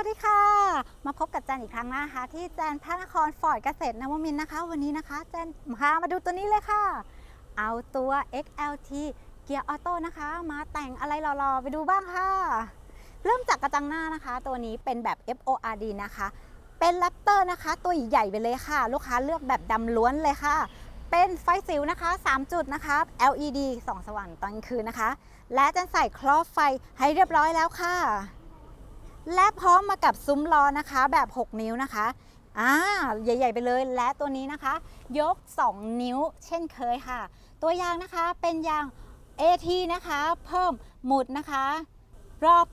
วัสดีค่ะ มาพบกับแจนอีกครั้งนะคะ ที่แจนพระนครฟอร์ดเกษตรนวมินนะคะ วันนี้นะคะแจนพามาดูตัวนี้เลยค่ะ เอาตัว XLT เกียร์ออโต้นะคะ มาแต่งอะไรรอๆ ไปดูบ้างค่ะ เริ่มจากกระจังหน้านะคะ ตัวนี้เป็นแบบ FORD นะคะ เป็นแรปเตอร์นะคะ ตัวใหญ่ๆไปเลยค่ะ ลูกค้าเลือกแบบดำล้วนเลยค่ะ เป็นไฟสิวนะคะ 3 จุดนะคะ LED ส่องสว่างตอนคืนนะคะ และจะใส่ครอบไฟให้เรียบร้อยแล้วค่ะ และพร้อมมากับซุ้มล้อนะคะ แบบ 6 นิ้วนะคะอ่าใหญ่ ๆ ไปเลยและตัวนี้นะคะ ยก 2 นิ้วเช่นเคยค่ะ ตัวยางนะคะเป็นยาง AT นะคะ เพิ่มหมุดนะคะ รอบ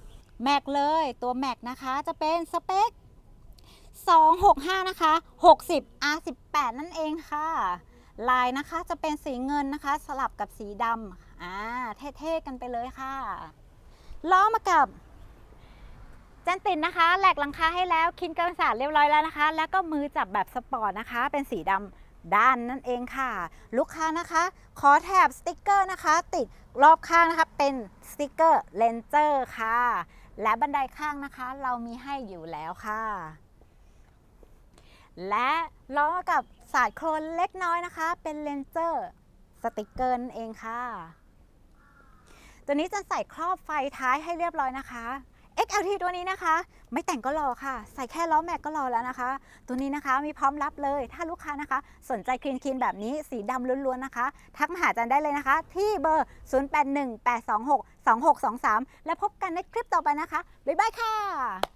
แม็กเลยตัวแม็กนะคะจะเป็นสเปค 265 นะคะ 60 R18 นั่นเองค่ะ ลายนะคะจะเป็นสีเงินนะคะ สลับกับสีดำอ่าเท่ ๆ กันไปเลยค่ะ ล้อมากับ จันตินนะคะ แหลกหลังคาให้แล้ว คินกันศาสตร์เรียบร้อยแล้วนะคะ แล้วก็มือจับแบบสปอร์ตนะคะ เป็นสีดำด้านนั่นเองค่ะ ลูกค้านะคะ ขอแถบสติกเกอร์นะคะ ติดรอบข้างนะคะ เป็นสติกเกอร์เลนเจอร์ค่ะ และบันไดข้างนะคะ เรามีให้อยู่แล้วค่ะ และล้อกับสาดโครนเล็กน้อยนะคะ เป็นเลนเจอร์สติกเกอร์นั่นเองค่ะ ตัวนี้จะใส่ครอบไฟท้ายให้เรียบร้อยนะคะ XLT ตัวนี้นะคะ ไม่แต่งก็รอค่ะ ใส่แค่ล้อแม็กก็รอแล้วนะคะ ตัวนี้นะคะมีพร้อมรับเลย ถ้าลูกค้านะคะ สนใจคลีนคลีนแบบนี้สีดำล้วนๆนะคะ ทักมาหาจันได้เลยนะคะ ที่เบอร์ 0818262623 และพบกันในคลิปต่อไปนะคะ บ๊ายบายค่ะ